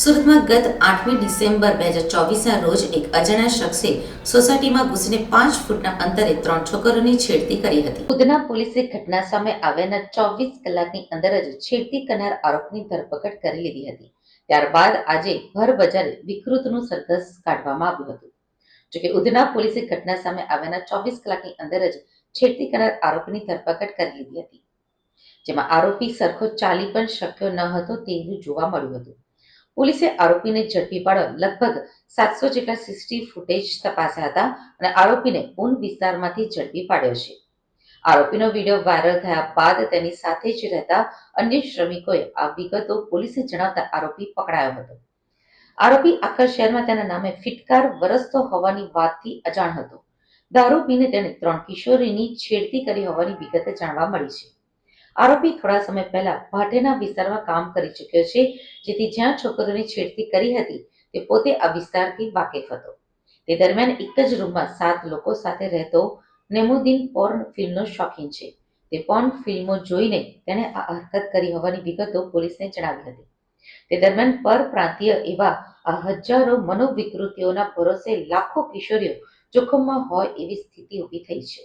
સુરતમાં ગત આઠમી ડિસેમ્બર બે હજાર ચોવીસના રોજ એક અજાણ્યા શખ્સે સોસાયટીમાં ઘૂસીને પાંચ ફૂટના અંતરે ત્રણ છોકરોની છેડતી કરી હતી. ઉધના પોલીસે ઘટના સામે આવ્યાના ચોવીસ કલાકની અંદર જ છેડતી કરનાર આરોપની ધરપકડ કરી લીધી હતી. ત્યારબાદ આજે ભર બજારે વિકૃતનું સરઘસ કાઢવામાં આવ્યું હતું. જોકે ઉધના પોલીસે ઘટના સામે આવ્યાના ચોવીસ કલાકની અંદર જ છેડતી કરનાર આરોપીની ધરપકડ કરી લીધી હતી. જેમાં આરોપી સરખો ચાલી પણ શક્યો ન હતો તેવું જોવા મળ્યું હતું. પોલીસે આરોપીને ઝડપી પાડવા લગભગ સાતસો જેટલા સીસીટીવી ફૂટેજ તપાસ્યા હતા અને આરોપીને ઉન વિસ્તારમાંથી ઝડપી પાડ્યો છે. આરોપીનો વીડિયો વાયરલ થયા બાદ તેની સાથે જ રહેતા અન્ય શ્રમિકોએ આ વિગતો પોલીસે જણાવતા આરોપી પકડાયો હતો. આરોપી આખા શહેરમાં તેના નામે ફિટકાર વરસતો હોવાની વાતથી અજાણ હતો. દારૂ પીને તેણે ત્રણ કિશોરીની છેડતી કરી હોવાની વિગત જાણવા મળી છે. આરોપી થોડા સમય પહેલા ભાટેના વિસ્તારમાં કામ કરી ચૂક્યો છે, જેથી જ્યાં છોકરીઓની છેડતી કરી હતી, તે પોતે આ વિસ્તારથી વાકેફ હતો. તે દરમિયાન એક જ રૂમમાં સાત લોકો સાથે રહેતો નેમુદ્દીન પોર્ન ફિલ્મનો શોખીન છે. તે પોર્ન ફિલ્મો જોઈને તેણે આ હરકત કરી હોવાની વિગતો પોલીસને જણાવી હતી. તે દરમિયાન પરપ્રાંતીય એવા આ હજારો મનોવિકૃતિઓના ભરોસે લાખો કિશોરીઓ જોખમમાં હોય એવી સ્થિતિ ઊભી થઈ છે.